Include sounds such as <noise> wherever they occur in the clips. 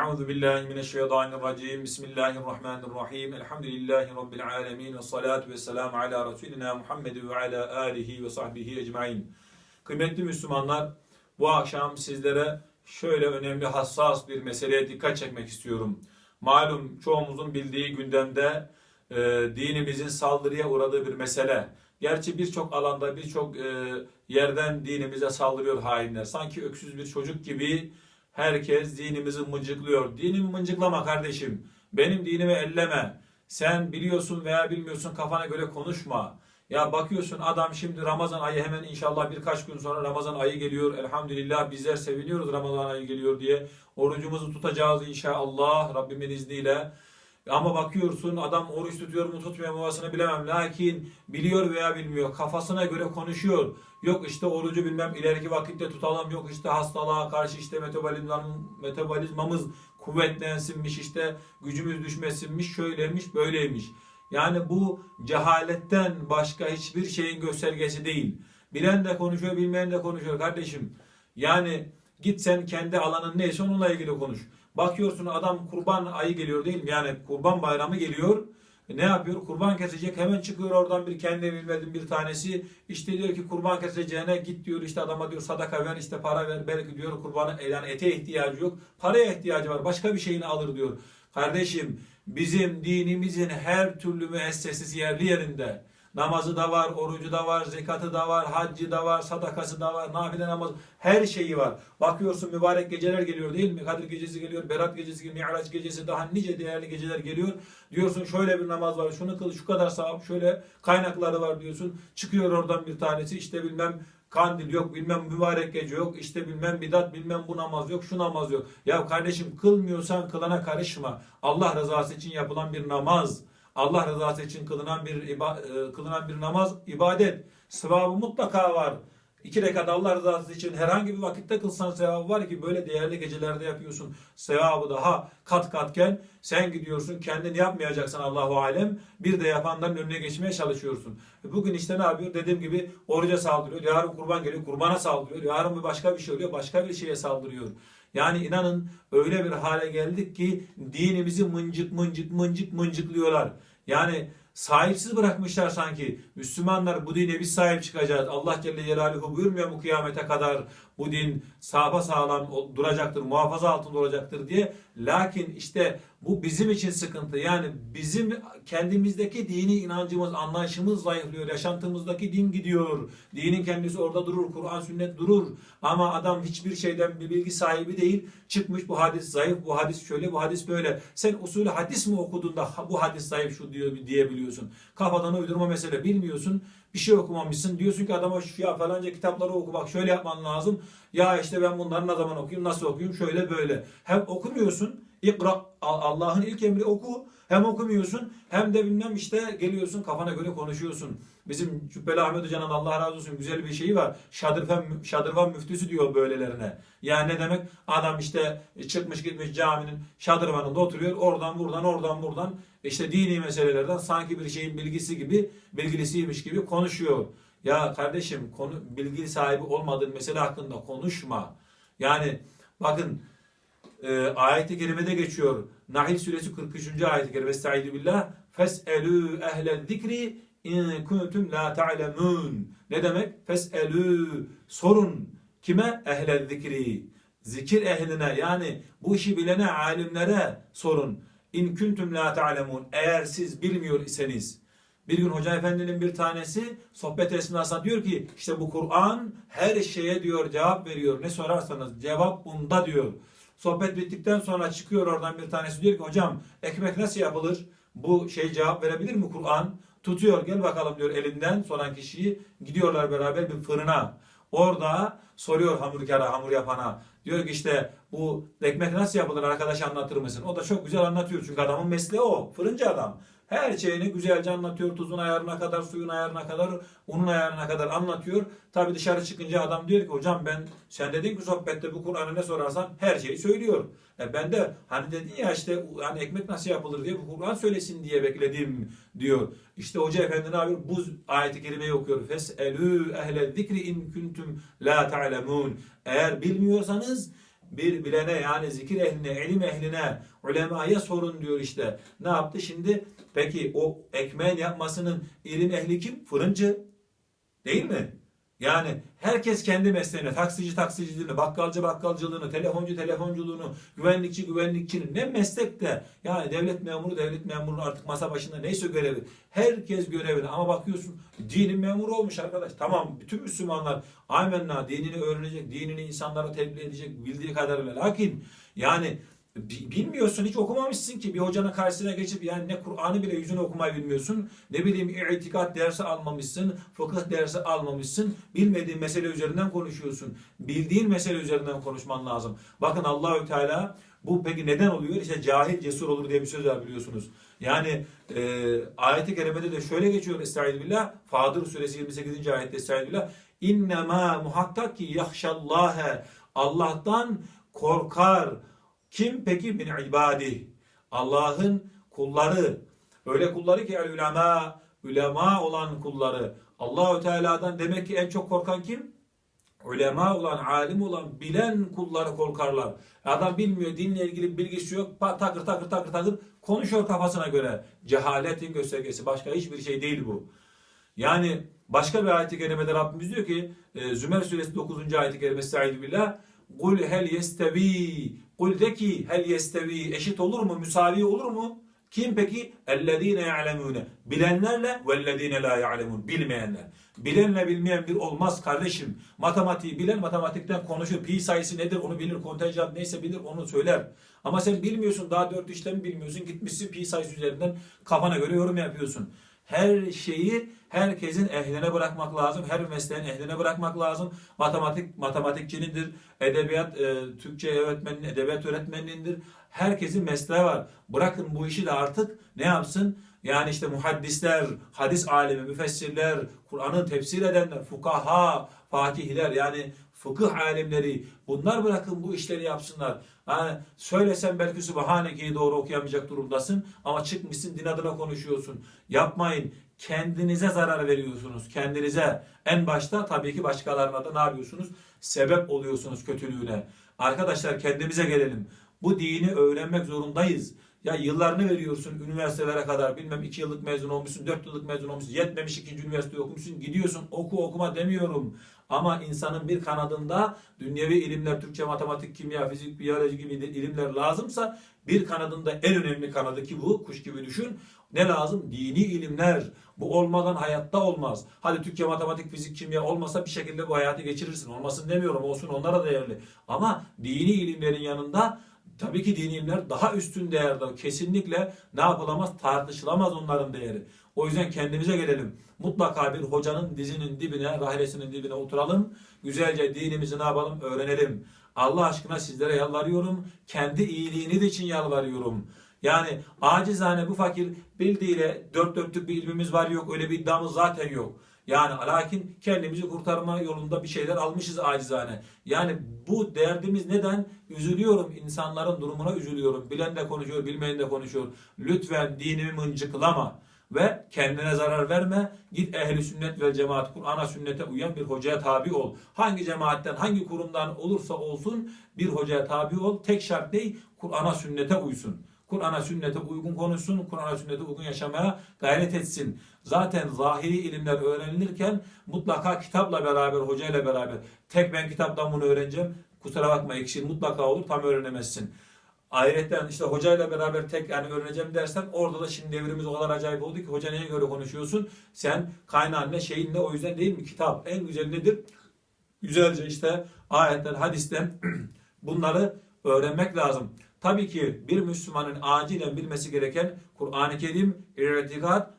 Euzu billahi mineşşeytanirracim. Bismillahirrahmanirrahim. Elhamdülillahi rabbil alamin ve salatu vesselam ala resulina Muhammed ve ala alihi ve sahbihi ecmaîn. Kıymetli Müslümanlar, bu akşam sizlere şöyle önemli hassas bir meseleye dikkat çekmek istiyorum. Malum çoğumuzun bildiği gündemde e, dinimizin saldırıya uğradığı bir mesele. Gerçi birçok alanda, birçok e, yerden dinimize saldırıyor hainler. Sanki öksüz bir çocuk gibi herkes dinimizi mıncıklıyor. Dinimi mıncıklama kardeşim. Benim dinimi elleme. Sen biliyorsun veya bilmiyorsun kafana göre konuşma. Ya bakıyorsun adam şimdi Ramazan ayı hemen inşallah birkaç gün sonra Ramazan ayı geliyor. Elhamdülillah bizler seviniyoruz Ramazan ayı geliyor diye. Orucumuzu tutacağız inşallah Rabbimin izniyle. Ama bakıyorsun adam oruç tutuyor mu tutmuyor mu havasını bilemem. Lakin biliyor veya bilmiyor. Kafasına göre konuşuyor. Yok işte orucu bilmem ileriki vakitte tutalım. Yok işte hastalığa karşı işte metabolizmamız kuvvetlensinmiş. işte gücümüz düşmesinmiş. Şöyleymiş böyleymiş. Yani bu cehaletten başka hiçbir şeyin göstergesi değil. Bilen de konuşuyor, bilmeyen de konuşuyor kardeşim. Yani git sen kendi alanın neyse onunla ilgili konuş. Bakıyorsun adam kurban ayı geliyor değil mi? Yani kurban bayramı geliyor. E ne yapıyor? Kurban kesecek. Hemen çıkıyor oradan bir kendi bilmediğim bir tanesi. İşte diyor ki kurban keseceğine git diyor işte adama diyor sadaka ver işte para ver. Belki diyor kurbanı yani ete ihtiyacı yok. Paraya ihtiyacı var. Başka bir şeyini alır diyor. Kardeşim bizim dinimizin her türlü müessesesi yerli yerinde. Namazı da var, orucu da var, zekatı da var, haccı da var, sadakası da var, nafile namaz, her şeyi var. Bakıyorsun mübarek geceler geliyor değil mi? Kadir gecesi geliyor, Berat gecesi geliyor, Mi'raç gecesi daha nice değerli geceler geliyor. Diyorsun şöyle bir namaz var, şunu kıl, şu kadar sevap, şöyle kaynakları var diyorsun. Çıkıyor oradan bir tanesi işte bilmem kandil yok, bilmem mübarek gece yok, işte bilmem bidat, bilmem bu namaz yok, şu namaz yok. Ya kardeşim kılmıyorsan kılana karışma. Allah rızası için yapılan bir namaz. Allah rızası için kılınan bir e, kılınan bir namaz ibadet. Sevabı mutlaka var. İki rekat Allah rızası için herhangi bir vakitte kılsan sevabı var ki böyle değerli gecelerde yapıyorsun. Sevabı daha kat katken sen gidiyorsun kendini yapmayacaksın Allahu alem. Bir de yapanların önüne geçmeye çalışıyorsun. Bugün işte ne yapıyor? Dediğim gibi oruca saldırıyor. Yarın kurban geliyor. Kurbana saldırıyor. Yarın bir başka bir şey oluyor. Başka bir şeye saldırıyor. Yani inanın öyle bir hale geldik ki dinimizi mıncık mıncık mıncık mıncıklıyorlar. Yani sahipsiz bırakmışlar sanki. Müslümanlar bu dine biz sahip çıkacağız. Allah Celle Celaluhu buyurmuyor mu kıyamete kadar bu din sağfa sağlam duracaktır, muhafaza altında olacaktır diye. Lakin işte bu bizim için sıkıntı. Yani bizim kendimizdeki dini inancımız, anlayışımız zayıflıyor. Yaşantımızdaki din gidiyor. Dinin kendisi orada durur. Kur'an, sünnet durur. Ama adam hiçbir şeyden bir bilgi sahibi değil. Çıkmış bu hadis zayıf, bu hadis şöyle, bu hadis böyle. Sen usulü hadis mi okudun da bu hadis zayıf şu diyor diyebiliyorsun. Kafadan uydurma mesele bilmiyorsun. Bir şey okumamışsın. Diyorsun ki adama şu ya falanca kitapları oku bak şöyle yapman lazım. Ya işte ben bunları ne zaman okuyayım, nasıl okuyayım, şöyle böyle. Hem okumuyorsun. İkra Allah'ın ilk emri oku. Hem okumuyorsun hem de bilmem işte geliyorsun kafana göre konuşuyorsun. Bizim Cübbeli Ahmet Hoca'nın Allah razı olsun güzel bir şeyi var. Şadırvan, şadırvan müftüsü diyor böylelerine. Yani ne demek? Adam işte çıkmış gitmiş caminin şadırvanında oturuyor. Oradan buradan oradan buradan işte dini meselelerden sanki bir şeyin bilgisi gibi bilgilisiymiş gibi konuşuyor. Ya kardeşim konu bilgi sahibi olmadığın mesele hakkında konuşma. Yani bakın e, ayet-i kerimede geçiyor. Nahil suresi 43. ayet-i kerime. Estaizu billah. Fes'elü ehle zikri in kuntum la ta'lemun. Ne demek? Fes'elü sorun kime? Ehle zikri. Zikir ehline yani bu işi bilene alimlere sorun. İn kuntum la ta'lemun. Eğer siz bilmiyor iseniz. Bir gün Hoca Efendi'nin bir tanesi sohbet esnasında diyor ki işte bu Kur'an her şeye diyor cevap veriyor. Ne sorarsanız cevap bunda diyor. Sohbet bittikten sonra çıkıyor oradan bir tanesi diyor ki hocam ekmek nasıl yapılır? Bu şey cevap verebilir mi Kur'an? Tutuyor gel bakalım diyor elinden soran kişiyi. Gidiyorlar beraber bir fırına. Orada soruyor hamurkara, hamur yapana. Diyor ki işte bu ekmek nasıl yapılır arkadaş anlatır mısın? O da çok güzel anlatıyor çünkü adamın mesleği o. Fırıncı adam. Her şeyini güzelce anlatıyor. Tuzun ayarına kadar, suyun ayarına kadar, unun ayarına kadar anlatıyor. Tabi dışarı çıkınca adam diyor ki hocam ben sen dedin ki sohbette bu Kur'an'ı ne sorarsan her şeyi söylüyor. E ben de hani dedin ya işte hani ekmek nasıl yapılır diye bu Kur'an söylesin diye bekledim diyor. İşte Hoca Efendi ne yapıyor? Bu ayeti kerimeyi okuyor. Fes'elü ehle zikri in kuntum la ta'lemun. Eğer bilmiyorsanız bir bilene yani zikir ehline, ilim ehline, ulemaya sorun diyor işte. Ne yaptı şimdi? Peki o ekmeğin yapmasının ilim ehli kim? Fırıncı. Değil mi? Yani herkes kendi mesleğine, taksici taksiciliğini, bakkalcı bakkalcılığını, telefoncu telefonculuğunu, güvenlikçi güvenlikçinin ne meslekte yani devlet memuru devlet memuru artık masa başında neyse görevi. Herkes görevini ama bakıyorsun dinin memuru olmuş arkadaş. Tamam bütün Müslümanlar amenna dinini öğrenecek, dinini insanlara tebliğ edecek bildiği kadarıyla. Lakin yani Bilmiyorsun hiç okumamışsın ki bir hocanın karşısına geçip yani ne Kur'an'ı bile yüzüne okumayı bilmiyorsun. Ne bileyim itikat dersi almamışsın, fıkıh dersi almamışsın. Bilmediğin mesele üzerinden konuşuyorsun. Bildiğin mesele üzerinden konuşman lazım. Bakın Allahü Teala bu peki neden oluyor? İşte cahil cesur olur diye bir söz var biliyorsunuz. Yani e, ayet-i kerimede de şöyle geçiyor Estaizu billah. Fadır suresi 28. ayette Estaizu billah. İnnemâ muhakkak ki yahşallâhe Allah'tan korkar. Kim peki min ibadi? Allah'ın kulları. Öyle kulları ki el ulema, ulema olan kulları. Allahü Teala'dan demek ki en çok korkan kim? Ulema olan, alim olan, bilen kulları korkarlar. Adam bilmiyor, dinle ilgili bilgisi yok. Takır takır takır takır konuşuyor kafasına göre. Cehaletin göstergesi. Başka hiçbir şey değil bu. Yani başka bir ayet-i kerimede Rabbimiz diyor ki e, Zümer suresi 9. ayet-i kerimesi Estaizu billah Kul hel yestevi Kul de ki hel yestevi eşit olur mu? Müsavi olur mu? Kim peki? Ellezine ya'lemune. Bilenlerle vellezine la ya'lemun. Bilmeyenler. Bilenle bilmeyen bir olmaz kardeşim. Matematiği bilen matematikten konuşur. Pi sayısı nedir onu bilir. Kontenjan neyse bilir onu söyler. Ama sen bilmiyorsun daha dört işlemi bilmiyorsun. Gitmişsin pi sayısı üzerinden kafana göre yorum yapıyorsun. Her şeyi herkesin ehline bırakmak lazım. Her mesleğin ehline bırakmak lazım. Matematik matematikçinindir. Edebiyat e, Türkçe öğretmeninin, edebiyat öğretmenindir. Herkesin mesleği var. Bırakın bu işi de artık ne yapsın? Yani işte muhaddisler, hadis alemi, müfessirler, Kur'an'ı tefsir edenler, fukaha, fakihler yani fıkıh alimleri bunlar bırakın bu işleri yapsınlar. Yani söylesen belki Sübhaneke'yi doğru okuyamayacak durumdasın ama çıkmışsın din adına konuşuyorsun. Yapmayın. Kendinize zarar veriyorsunuz. Kendinize. En başta tabii ki başkalarına da ne yapıyorsunuz? Sebep oluyorsunuz kötülüğüne. Arkadaşlar kendimize gelelim. Bu dini öğrenmek zorundayız. Ya yıllarını veriyorsun üniversitelere kadar bilmem iki yıllık mezun olmuşsun, dört yıllık mezun olmuşsun, yetmemiş ikinci üniversite okumuşsun, gidiyorsun oku okuma demiyorum. Ama insanın bir kanadında dünyevi ilimler, Türkçe, matematik, kimya, fizik, biyoloji gibi ilimler lazımsa bir kanadında en önemli kanadı ki bu, kuş gibi düşün. Ne lazım? Dini ilimler. Bu olmadan hayatta olmaz. Hadi Türkçe, matematik, fizik, kimya olmasa bir şekilde bu hayatı geçirirsin. Olmasın demiyorum, olsun onlara değerli. Ama dini ilimlerin yanında Tabii ki dini ilimler daha üstün değerde. Kesinlikle ne yapılamaz? Tartışılamaz onların değeri. O yüzden kendimize gelelim. Mutlaka bir hocanın dizinin dibine, rahilesinin dibine oturalım. Güzelce dinimizi ne yapalım? Öğrenelim. Allah aşkına sizlere yalvarıyorum. Kendi iyiliğiniz için yalvarıyorum. Yani acizane bu fakir bildiğiyle dört dörtlük bir ilmimiz var yok. Öyle bir iddiamız zaten yok. Yani lakin kendimizi kurtarma yolunda bir şeyler almışız acizane. Yani bu derdimiz neden? Üzülüyorum insanların durumuna üzülüyorum. Bilen de konuşuyor, bilmeyen de konuşuyor. Lütfen dinimi mıncıklama ve kendine zarar verme. Git ehli sünnet ve cemaat, Kur'an'a sünnete uyan bir hocaya tabi ol. Hangi cemaatten, hangi kurumdan olursa olsun bir hocaya tabi ol. Tek şart değil, Kur'an'a sünnete uysun. Kur'an'a sünnete uygun konuşsun, Kur'an'a sünnete uygun yaşamaya gayret etsin. Zaten zahiri ilimler öğrenilirken mutlaka kitapla beraber, hocayla beraber. Tek ben kitaptan bunu öğreneceğim. Kusura bakma ekşi mutlaka olur tam öğrenemezsin. Ayrıca işte hocayla beraber tek yani öğreneceğim dersen orada da şimdi devrimiz o kadar acayip oldu ki hoca neye göre konuşuyorsun? Sen kaynağın ne şeyin ne o yüzden değil mi? Kitap en güzel nedir? Güzelce işte ayetten, hadisten <clears throat> bunları öğrenmek lazım. Tabii ki bir Müslümanın acilen bilmesi gereken Kur'an-ı Kerim, irtikat,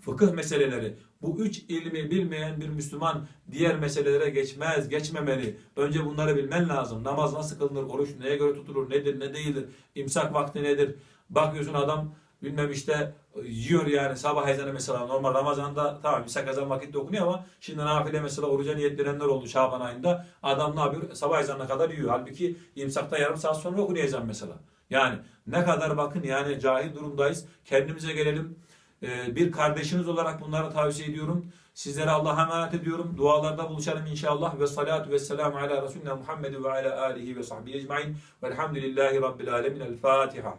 fıkıh meseleleri. Bu üç ilmi bilmeyen bir Müslüman diğer meselelere geçmez, geçmemeli. Önce bunları bilmen lazım. Namaz nasıl kılınır, oruç neye göre tutulur, nedir, ne değildir, imsak vakti nedir. Bakıyorsun adam bilmem işte yiyor yani sabah ezanı mesela normal Ramazan'da tamam imsak ezan vakitte okunuyor ama şimdi nafile mesela oruca niyetlenenler oldu Şaban ayında. Adam ne yapıyor? Sabah ezanına kadar yiyor. Halbuki imsakta yarım saat sonra okunuyor ezan mesela. Yani ne kadar bakın yani cahil durumdayız. Kendimize gelelim. Ee, bir kardeşiniz olarak bunları tavsiye ediyorum. Sizlere Allah'a emanet ediyorum. Dualarda buluşalım inşallah. Ve salatu ve selamu ala Resulina Muhammed ve ala alihi ve sahbihi ecmain. Velhamdülillahi Rabbil alemin. El Fatiha.